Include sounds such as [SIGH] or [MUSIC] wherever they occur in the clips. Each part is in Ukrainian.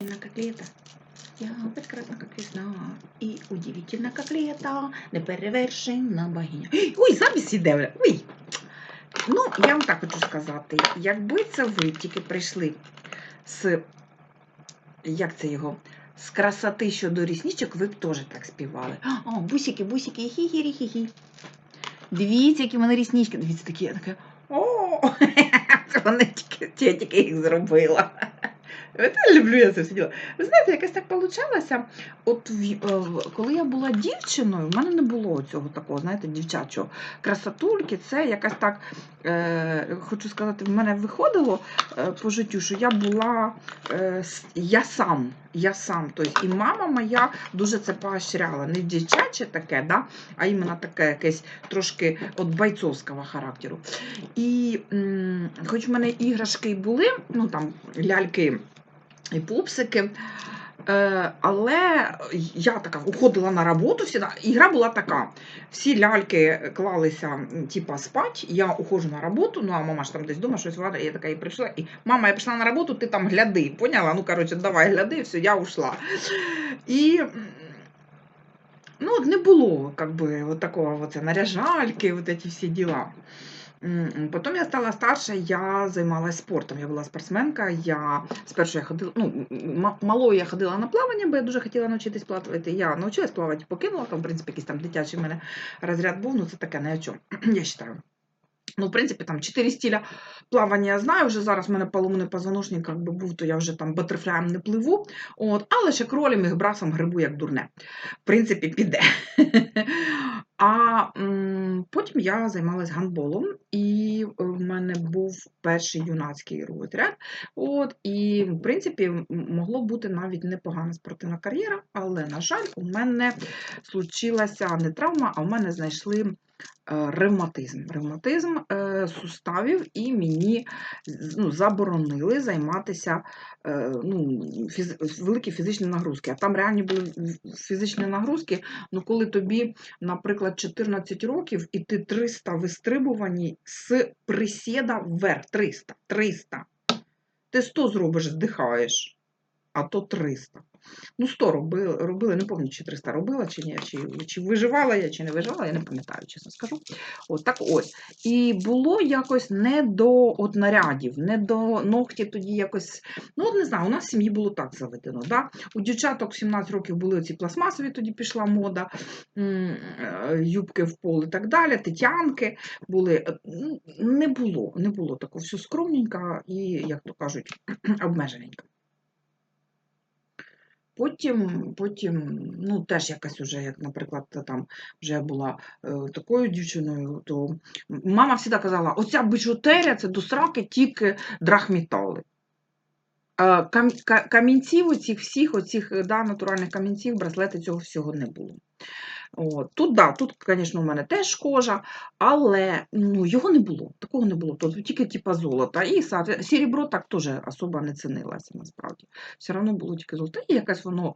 Лето. Я прекрасна, как весна. І удивительно, как лето. Неперевершена богиня. [GASPS] Ой, запис іде. Ой. Ну, я вам так хочу сказати, якби це ви тільки прийшли з, як це його, з красоти щодо рісничок, ви б теж так співали. [GASPS] О, бусики, бусики, хі-хі-хі-хі. Дивіться, які в мене ріснички. Дивіться, такі, я така, о, [LAUGHS] це вони тільки, я тільки їх зробила. Люблю я це все діло. Ви знаєте, якось так получалося. От е, коли я була дівчиною, в мене не було цього такого, знаєте, дівчачого красотульки. Це якось так, е, хочу сказати, в мене виходило е, по життю, що я була е, я сам. Я сам. Тобто, і мама моя дуже це поощряла. Не дівчаче таке, да? а іменно таке якесь трошки от бойцовського характеру. І м, хоч в мене іграшки були, ну там ляльки і пупсики. Е, але я така уходила на роботу, всі, і гра була така. Всі ляльки клалися, типа, спать, я уходжу на роботу, ну а мама ж там десь вдома щось варить, я така і прийшла, і мама, я прийшла на роботу, ти там гляди, поняла? Ну, коротше, давай гляди, все, я ушла. І ну, не було, как бы, вот такого вот, наряжальки, вот эти всі діла. Потім я стала старша, я займалася спортом. Я була спортсменка. Я спершу я ходила, ну, малою я ходила на плавання, бо я дуже хотіла навчитись плавати. Я навчилась плавати, покинула, там, в принципі, якийсь там дитячий в мене розряд був, ну це таке не о чому, я вважаю. Ну, в принципі, там чотири стиля плавання я знаю. Вже зараз в мене поломаний позвоночник, як би був, то я вже там батерфляєм не пливу. От, але ще кролем і брасом грибу як дурне. В принципі, піде. А потім я займалась гандболом, і в мене був перший юнацький розряд. От, і, в принципі, могло бути навіть непогана спортивна кар'єра, але, на жаль, у мене случилася не травма, а в мене знайшли ревматизм. Ревматизм е, суставів, і мені ну, заборонили займатися е, ну, фіз, великі фізичні нагрузки. А там реальні були фізичні нагрузки, ну коли тобі, наприклад, 14 років, і ти 300 вистрибувань з присіда вверх. 300. 300. Ти 100 зробиш, здихаєш, а то 300. Ну, 100 робили, робили, не пам'ятаю, чи 300 робила, чи ні, чи, чи виживала я, чи не виживала, я не пам'ятаю, чесно скажу. От так ось. І було якось не до от нарядів, не до ногті тоді якось. Ну, от не знаю, у нас в сім'ї було так заведено. Да? У дівчаток 17 років були ці пластмасові, тоді пішла мода, е, юбки в пол і так далі, тетянки були. Е, ну, Не було, не було такого все скромненько і, як то кажуть, [CLEARS THROAT] обмежененько. Потім, потім, ну, теж якась уже, як, наприклад, там вже я була е, такою дівчиною, то мама завжди казала: оця бижутерія це до сраки тільки драхмітали. Е, кам- ка- Камінців оцих всіх, оцих е, да, натуральних камінців, браслети цього всього не було. От. Тут, да, тут, звісно, у мене теж кожа, але ну, його не було. Такого не було. Тут тільки типа золота. І серебро так теж особо не цінилося насправді. Все одно було тільки золото. І якось воно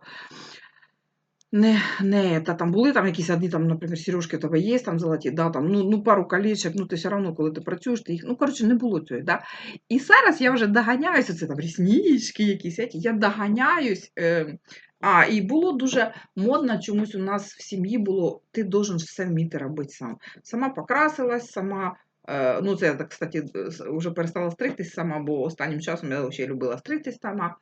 не, не, та там були там якісь одні, там, наприклад, сережки тебе є, там золоті, да, там, ну, ну пару колечок, ну ти все одно, коли ти працюєш, ти їх, ну, коротше, не було цього, да. І зараз я вже доганяюся, це там ріснички якісь, я доганяюсь. Е, а, і було дуже модно, чомусь у нас в сім'ї було, ти должен все вміти робити сам. Сама покрасилась, сама. е, Ну, це я, так, кстати, вже перестала стригтись сама, бо останнім часом я ще любила стригтись сама.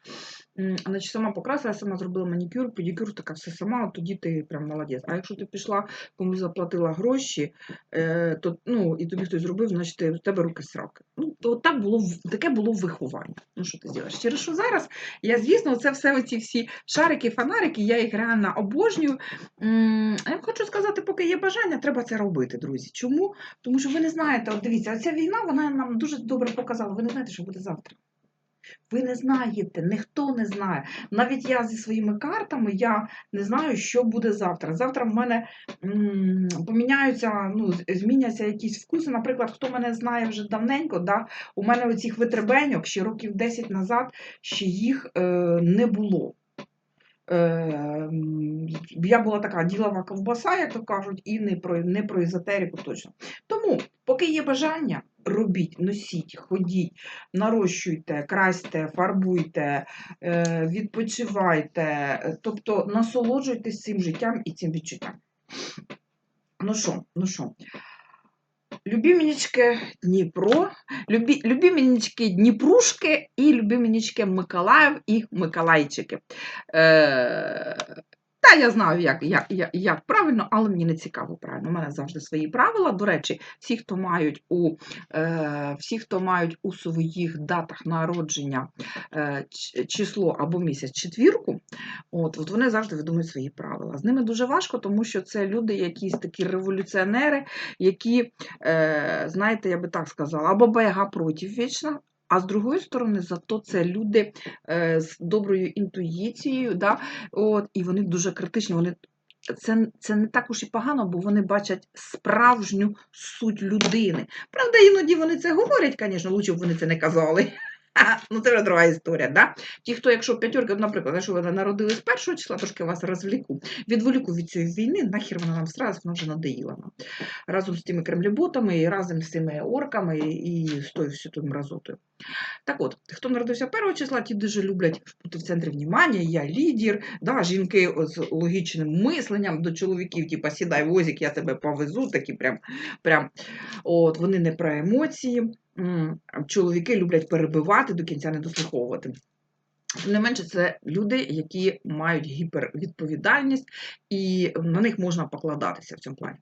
Значить, сама покрасила, сама зробила манікюр, педикюр, така все сама, тоді ти прям молодець. А якщо ти пішла, комусь заплатила гроші, е, то, ну, і тобі хтось зробив, значить в тебе руки сраки. Ну, то так було, таке було виховання. Ну, що ти зробиш? Через що зараз я, звісно, це все оці всі шарики, фонарики, я їх реально обожнюю. Я хочу сказати, поки є бажання, треба це робити, друзі. Чому? Тому що ви не знаєте, от дивіться, ця війна вона нам дуже добре показала. Ви не знаєте, що буде завтра. Ви не знаєте, ніхто не знає. Навіть я зі своїми картами я не знаю, що буде завтра. Завтра в мене м, поміняються, ну, зміняться якісь вкуси. Наприклад, хто мене знає вже давненько, да, у мене оцих витребеньок ще років 10 назад ще їх е, не було. Е, я була така ділова ковбаса, як то кажуть, і не про не про езотерику точно. Тому, поки є бажання, робіть, носіть, ходіть, нарощуйте, красьте, фарбуйте, е, відпочивайте, тобто насолоджуйтесь цим життям і цим відчуттям. Ну що, ну що. Любіменічки Дніпро, любі, любіменічки Дніпрушки і любіменічки Миколаїв і Миколайчики. Е, э, та я знаю, як як, як, як правильно, але мені не цікаво правильно. У мене завжди свої правила. До речі, всі, хто мають у е, всі, хто мають у своїх датах народження е, число або місяць четвірку, от, от вони завжди відомують свої правила. З ними дуже важко, тому що це люди, якісь такі революціонери, які, е, знаєте, я би так сказала, або бега проти вічна. А з другої сторони, зато це люди е, з доброю інтуїцією, да, от, і вони дуже критичні. Вони це це не також і погано, бо вони бачать справжню суть людини. Правда, іноді вони це говорять, звісно, лучше б вони це не казали. [LAUGHS] Ну це вже друга історія, да? Ті, хто, якщо п'ятерка, наприклад, що ви народили з першого числа, трошки вас розвліку, відволіку від цієї війни, нахер вона нам стралась, вона вже надоїла нам. Разом з тими кремліботами, і разом з цими орками, і з тою всю тою мразотою. Так от, хто народився 1 числа, ті дуже люблять бути в центрі внімання, я лідер, да, жінки з логічним мисленням до чоловіків, типу, сідай возик, я тебе повезу, такі прям, прям. От, вони не про емоції. Чоловіки люблять перебивати, до кінця не дослуховувати. Не менше це люди, які мають гіпервідповідальність, і на них можна покладатися в цьому плані.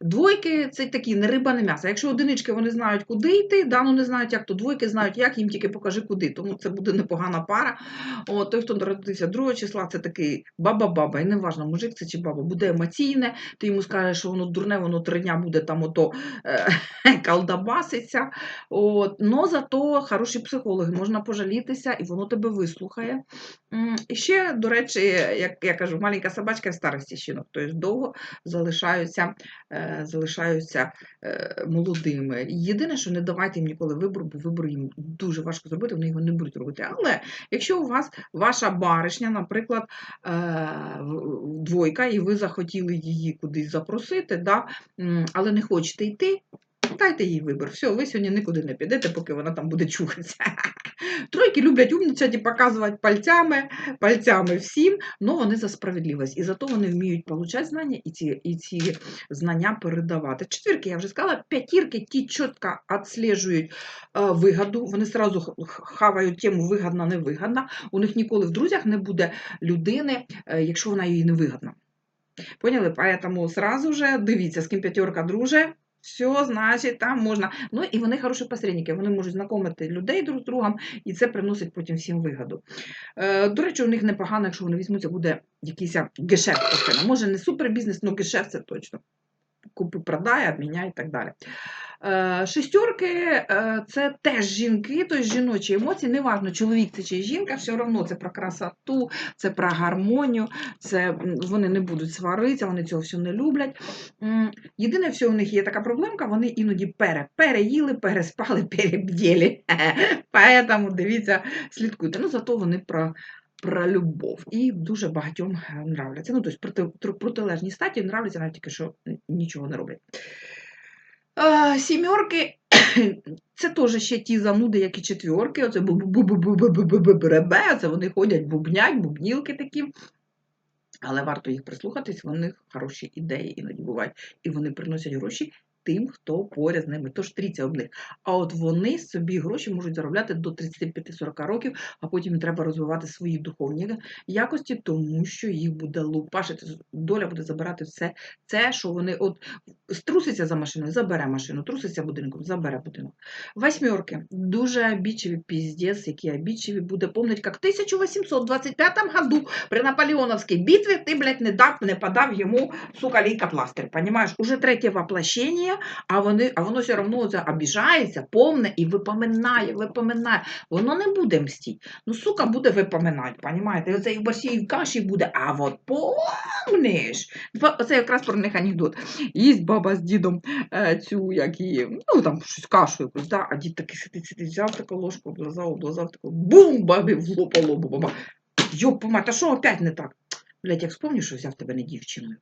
Двойки це такі не риба, не м'ясо. Якщо одинички вони знають, куди йти, да, ну не знають, як то двойки знають, як їм тільки покажи, куди. Тому це буде непогана пара. О, той, хто народився 2 числа, це такий баба-баба, і не важно, мужик це чи баба, буде емоційне, ти йому скажеш, що воно дурне, воно три дня буде там ото е, [LAUGHS] колдобаситься. Но зато хороші психологи, можна пожалітися, і воно тебе вислухає слухає. І ще, до речі, як я кажу, маленька собачка в старості щінок, ну, тобто довго залишаються е, залишаються е, молодими. Єдине, що не давайте їм ніколи вибору, бо вибор їм дуже важко зробити, вони його не будуть робити. Але якщо у вас ваша баришня, наприклад, е, двойка, і ви захотіли її кудись запросити, да, але не хочете йти, дайте їй вибір. Все, ви сьогодні нікуди не підете, поки вона там буде чухатися. [LAUGHS] Тройки люблять умничати, показувати пальцями, пальцями всім, але вони за справедливість. І зато вони вміють получати знання і ці і ці знання передавати. Четвірки, я вже сказала, п'ятірки ті чітко відслежують е, вигоду, вони сразу хавають тему вигодна, невигодна. У них ніколи в друзях не буде людини, е, якщо вона їй не вигодна. Поняли? Поэтому сразу же дивіться, з ким п'ятерка друже. Все, значить, там можна. Ну і вони хороші посередники, вони можуть знайомити людей друг з другом, і це приносить потім всім вигоду. Е, До речі, у них непогано, якщо вони візьмуться, буде якийсь гешефт. Може, не супербізнес, але гешефт це точно. Купи, продай, обміняй і так далі. Е, шестерки е, це теж жінки, тобто жіночі емоції, неважно, чоловік це чи жінка, все одно це про красоту, це про гармонію, це вони не будуть сваритися, вони цього все не люблять. Єдине, все у них є така проблемка, вони іноді пере, переїли, переспали, [LAUGHS] переб'єли. Поэтому, дивіться, слідкуйте. Ну, Зато вони про про любов і дуже багатьом е, нравляться. Ну, тобто проти, протилежні статі нравляться навіть тільки, що нічого не роблять. Сімерки [COUGHS] це теж ще ті зануди, як і четверки. Оце бребе, це вони ходять, бубнять, бубнілки такі. Але варто їх прислухатись, вони хороші ідеї іноді бувають. І вони приносять гроші тим, хто поряд з ними. Тож тріться об них. А от вони собі гроші можуть заробляти до 35-40 років, а потім треба розвивати свої духовні якості, тому що їх буде лупашити, доля буде забирати все це, що вони от струситься за машиною, забере машину, труситься будинком, забере будинок. Восьмерки. Дуже обидчиві піздець, які обидчиві буде помнить, як в 1825 году при Наполеоновській битві ти, блядь, не дав, не подав йому, сука, лейкопластир. Понимаєш? Уже третє воплощення, а, вони, а воно все одно обіжається, помне і випоминає, випоминає. Воно не буде мстіть. Ну, сука, буде випоминати, понімаєте? І Оце і в борщі, і в каші буде, а от помниш. Оце якраз про них анекдот. Їсть баба з дідом е, цю, як її, ну там щось кашу якусь, да? а дід такий сидить, сидить, взяв таку ложку, облизав, облизав, таку бум, бабі в лоб, по лобу, баба. Йоп, мать, а що опять не так? Блять, як вспомню, що взяв тебе не дівчиною.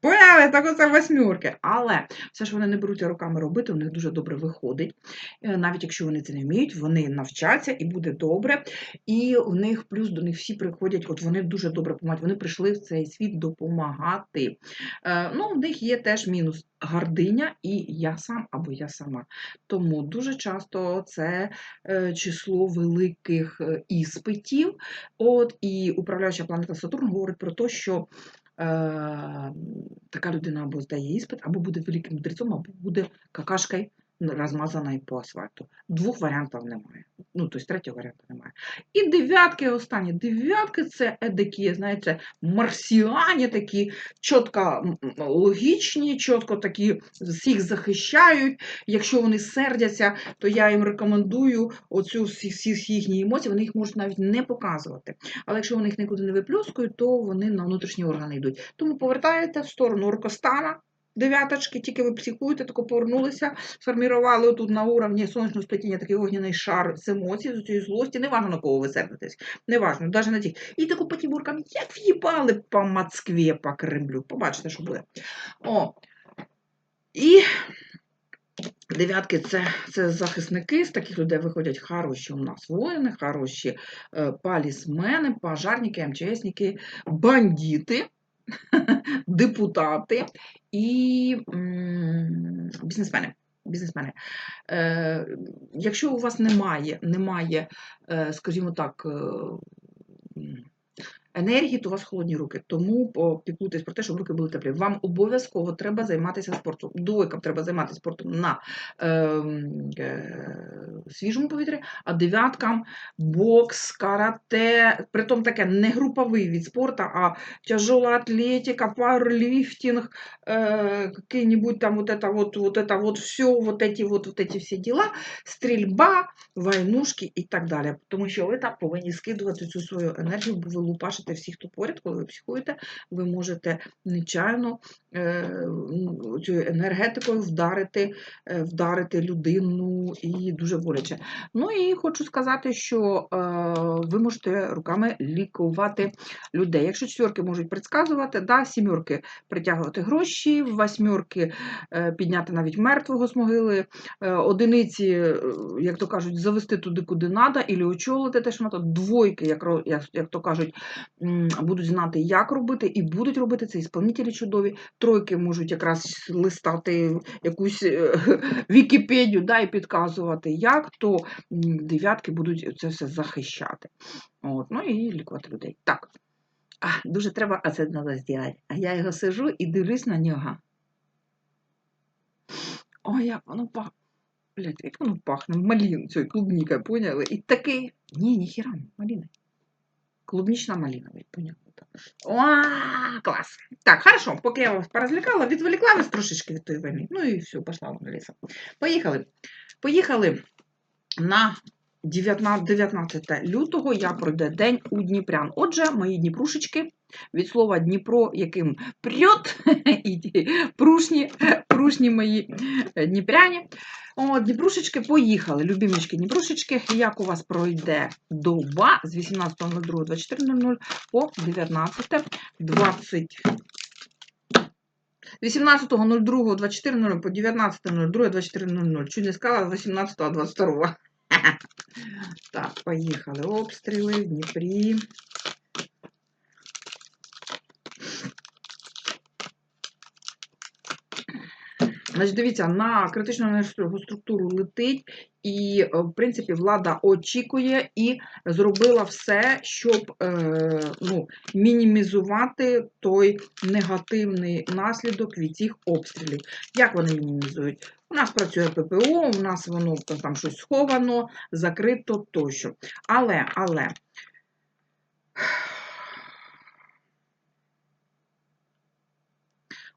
Поняли, так оце восьмірки. Але все ж вони не беруться руками робити, у них дуже добре виходить. Е, Навіть якщо вони це не вміють, вони навчаться і буде добре. І в них плюс до них всі приходять, от вони дуже добре допомагають. Вони прийшли в цей світ допомагати. Е, Ну, в них є теж мінус гординя і я сам або я сама. Тому дуже часто це е, число великих іспитів. От і управляюча планета Сатурн говорить про те, що така людина або здає іспит, або буде великим мудрецом, або буде какашкою розмазаною по асфальту. Двох варіантів немає. Ну, тобто третього варіанту немає. І дев'ятки останні. Дев'ятки це едикі, знаєте, марсіані такі, чітко логічні, чітко такі всіх захищають. Якщо вони сердяться, то я їм рекомендую оцю всі, всі, їхні емоції, вони їх можуть навіть не показувати. Але якщо вони їх нікуди не виплюскують, то вони на внутрішні органи йдуть. Тому повертаєте в сторону оркостана. Дев'яточки, тільки ви психуєте, тако повернулися, сформували тут на уровні сонячного сплетіння такий огняний шар з емоцій, з цієї злості, не важно на кого ви сердитесь, не важно, навіть на тих. І таку по тімуркам, як в'їбали по Москві, по Кремлю. Побачите, що буде. О. І дев'ятки це, це захисники, з таких людей виходять хороші у нас воїни, хороші е, палісмени, пожарники, МЧСники, бандити, [LAUGHS] депутати і бізнесмени. Бізнесмени. Е, якщо у вас немає, немає, е, скажімо так, е, енергії, то у вас холодні руки. Тому попіклуйтесь про те, щоб руки були теплі. Вам обов'язково треба займатися спортом. Двойкам треба займатися спортом на е, е, свіжому повітрі, а дев'яткам бокс, карате, притом таке не груповий від спорту, а тяжела атлетика, пауэрлифтинг, э, какие-нибудь там вот это вот, вот это вот все, вот эти вот, вот эти всі діла, стрільба, войнушки і так далі. Тому що ви там повинні скидувати цю свою енергію, бо ви лупашите всіх, хто поряд, коли ви психуєте, ви можете нечайно е, цю енергетикою вдарити, е, вдарити людину і дуже боляче. Ну і хочу сказати, що е, ви можете руками лікувати людей. Якщо четверки можуть предсказувати, да, сімерки притягувати гроші, восьмерки підняти навіть мертвого з могили, одиниці, як то кажуть, завести туди, куди треба, і очолити те, що. Двойки, як, як, то кажуть, будуть знати, як робити, і будуть робити це ісполнителі чудові. Тройки можуть якраз листати якусь е, [LAUGHS] Вікіпедію да, і підказувати, як, то дев'ятки будуть це все захищати. От, ну і лікувати людей. Так. А, дуже треба, а це треба зробити. А я його сижу і дивлюсь на нього. Ой, як воно пахне. Блять, як воно пахне. Малін, цією клубнікою, поняли? І такий. Ні, ніхіра, маліна. Ви поняли. О, клас. Так, хорошо, поки я вас порозвлікала, відволікла вас трошечки від тої війни. Ну і все, пішла в лісом. Поїхали. Поїхали на 19, 19 лютого я пройде день у Дніпрян. Отже, мої дніпрушечки від слова Дніпро, яким прьот, [LAUGHS] і прушні, прушні мої е, дніпряні. О, Дніпрушечки поїхали. Любімечки Дніпрушечки. Як у вас пройде доба з 18.02.24.00 по 19.20. 18.02.24.00 по 19.02.24.00. Чуть не сказала 18 а 22. Так, поїхали. Обстріли в Дніпрі. Значить, дивіться, на критичну енергоструктуру летить, і, е, в принципі, влада очікує і зробила все, щоб е, ну, мінімізувати той негативний наслідок від цих обстрілів. Як вони мінімізують? У нас працює ППО, у нас воно там щось сховано, закрито тощо. Але, але.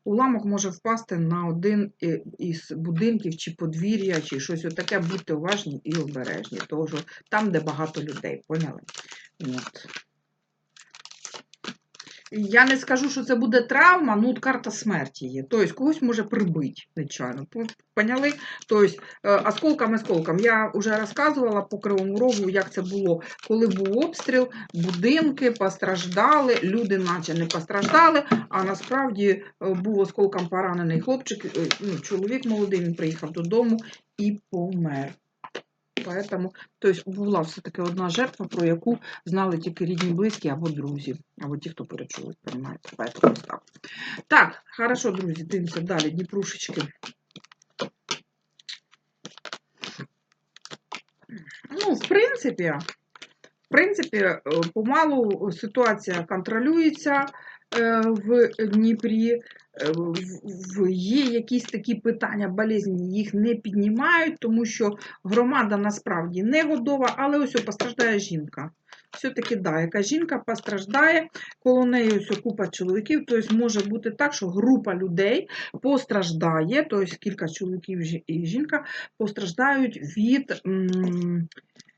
Уламок може впасти на один із будинків чи подвір'я, чи щось отаке. Будьте уважні і обережні, тому що там, де багато людей, поняли? От. Я не скажу, що це буде травма, ну карта смерті є. Тобто когось може прибити, звичайно. Поняли? Тобто, е, осколком осколком. Я вже розказувала по Кривому Рогу, як це було, коли був обстріл, будинки постраждали, люди наче не постраждали, а насправді е, був осколком поранений хлопчик, е, ну, чоловік молодий, він приїхав додому і помер. Поэтому, тобто була все-таки одна жертва, про яку знали тільки рідні, близькі або друзі, або ті, хто перечули, понимаєте, поэтому так. Так, хорошо, друзі, дивимося далі, Дніпрушечки. Ну, в принципі, в принципі, е, помалу ситуація контролюється е, в Дніпрі. Е, Є якісь такі питання болезні, їх не піднімають, тому що громада насправді не готова, але ось постраждає жінка. Все-таки да, яка жінка постраждає, коло неї ось купа чоловіків, тобто може бути так, що група людей постраждає, тобто кілька чоловіків і жінка постраждають від,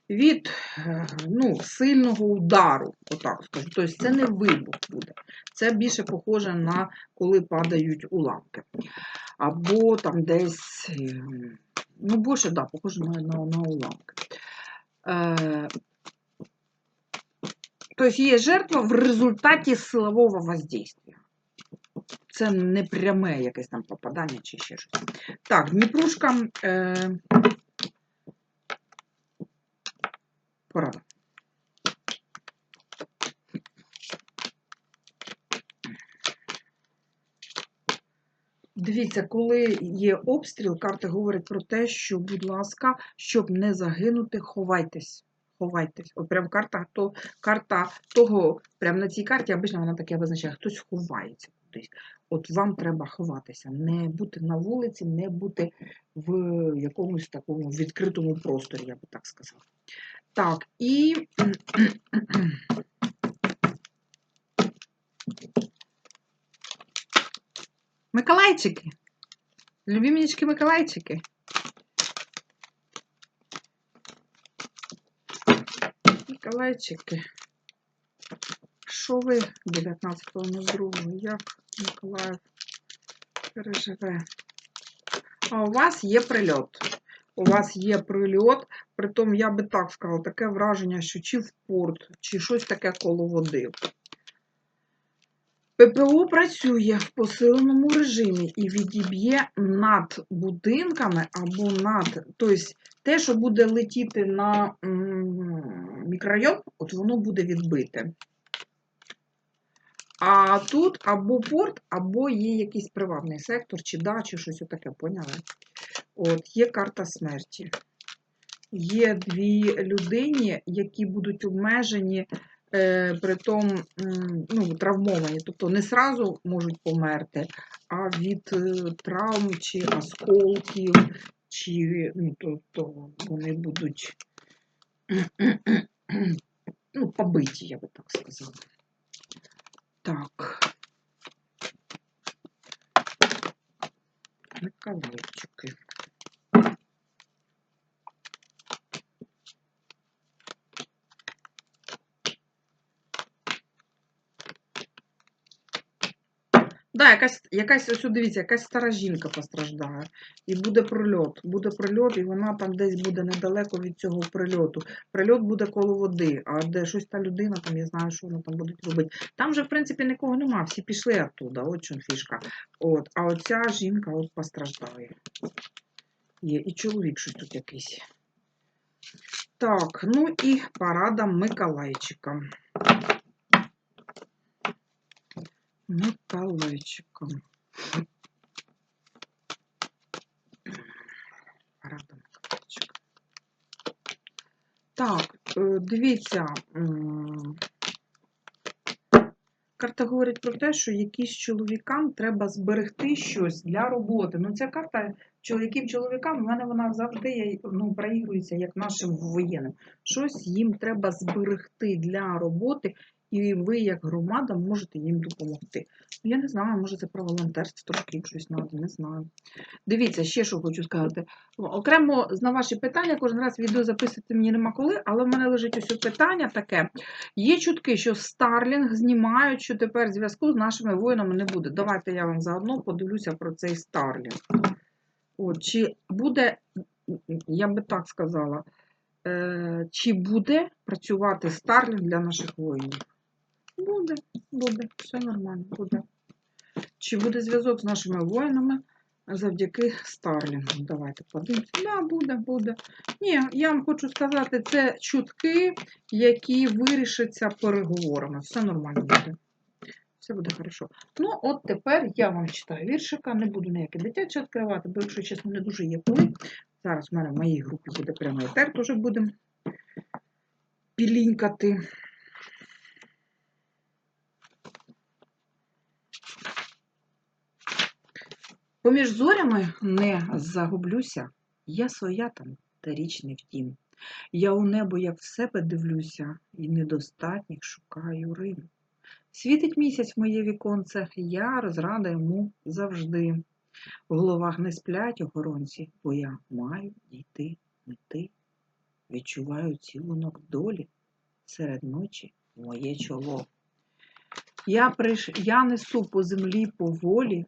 від е, ну, сильного удару, отак скажу. Тобто це не вибух буде. Це більше похоже на коли падають уламки. Або там десь, е, ну, більше, да, похоже на, на, на уламки. Е, Тобто є жертва в результаті силового воздействия. Це не пряме якесь там попадання чи ще щось. Так, Дніпрушка. Е, порада. Дивіться, коли є обстріл, карти говорять про те, що, будь ласка, щоб не загинути, ховайтесь. Ховайтесь. От прям карта, то, карта того, прям на цій карті, обично вона таке визначає, хтось ховається кудись. От вам треба ховатися, не бути на вулиці, не бути в якомусь такому відкритому просторі, я би так сказала. Так, і [CLEARS THROAT] Миколайчики. Любімічки Миколайчики. Миколайчики. Що ви 19.02? Як Миколаїв переживе? А у вас є прильот. У вас є прильот, притом, я би так сказала, таке враження, що чи в порт, чи щось таке коло води. ППО працює в посиленому режимі і відіб'є над будинками або над, тобто те, що буде летіти на мікрорайон, от воно буде відбите. А тут або порт, або є якийсь приватний сектор, чи дача, щось таке, поняли? От, є карта смерті. Є дві людині, які будуть обмежені е, притом ну, травмовані, тобто не сразу можуть померти, а від е, травм чи осколків, чи ну, тобто вони будуть [CLEARS THROAT] ну, побиті, я би так сказала. Так. Миколайчики. Да, якась, якась, ось дивіться, якась стара жінка постраждає. І буде прильот. Буде прильот, і вона там десь буде недалеко від цього прильоту. Прильот буде коло води, а де щось та людина, там я знаю, що вона там буде робити. Там же, в принципі, нікого нема, всі пішли оттуда, от чим фішка. От, а оця жінка от постраждає. Є, і чоловік щось тут якийсь. Так, ну і парада Миколайчика. Миколайчиком. Так, е, дивіться. Карта говорить про те, що якісь чоловікам треба зберегти щось для роботи. Ну, ця карта чоловіків чоловікам, в мене вона завжди ну, проігрується як нашим воєнним. Щось їм треба зберегти для роботи і ви, як громада, можете їм допомогти. Ну, Я не знаю, може це про волонтерство трошки щось треба, не знаю. Дивіться, ще що хочу сказати. Окремо на ваші питання, кожен раз відео записувати мені нема коли, але в мене лежить ось питання таке. Є чутки, що Starlink знімають, що тепер зв'язку з нашими воїнами не буде. Давайте я вам заодно подивлюся про цей Starlink. От, чи буде, я би так сказала, е, чи буде працювати Starlink для наших воїнів? Буде, буде, все нормально, буде. Чи буде зв'язок з нашими воїнами завдяки Starlink? Давайте подивимося. Да, буде, буде. Ні, я вам хочу сказати, це чутки, які вирішаться переговорами. Все нормально буде. Все буде хорошо. Ну, от тепер я вам читаю віршика, не буду ніякі дитячі відкривати, бо, якщо чесно, не дуже є коли. Зараз в мене в моїй групі буде прямо етер, теж будемо пілінькати. Поміж зорями не загублюся, я своя там та річ втім. Я у небо, як в себе дивлюся, і недостатніх шукаю Рим. Світить місяць моє віконце, я розрада йому завжди. В головах не сплять охоронці, бо я маю дійти мети. Відчуваю цілунок долі серед ночі моє чоло. Я, приш... я несу по землі поволі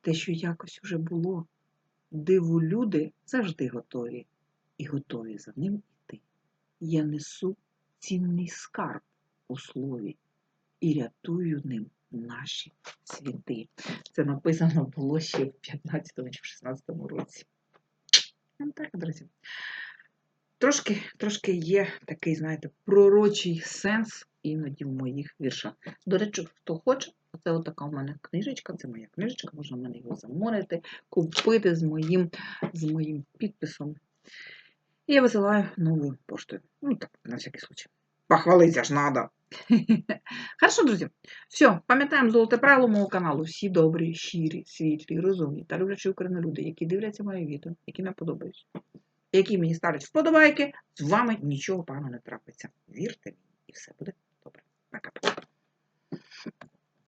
те, що якось уже було. Диву люди завжди готові і готові за ним іти. Я несу цінний скарб у слові і рятую ним наші світи. Це написано було ще в 15 чи в 16 році. Ну, Так, друзі. Трошки, трошки є такий, знаєте, пророчий сенс іноді в моїх віршах. До речі, хто хоче, це отака у мене книжечка, це моя книжечка, можна в мене його замовити, купити з моїм, з моїм підписом. І я висилаю новою поштою. Ну так, на всякий случай. Похвалитися ж надо. [LAUGHS] Хорошо, друзі. Все, пам'ятаємо золоте правило мого каналу. Всі добрі, щирі, світлі, розумні та люблячі Україну люди, які дивляться мої відео, які мені подобаються, які мені ставлять вподобайки, з вами нічого поганого не трапиться. Вірте мені, і все буде добре. Пока-пока.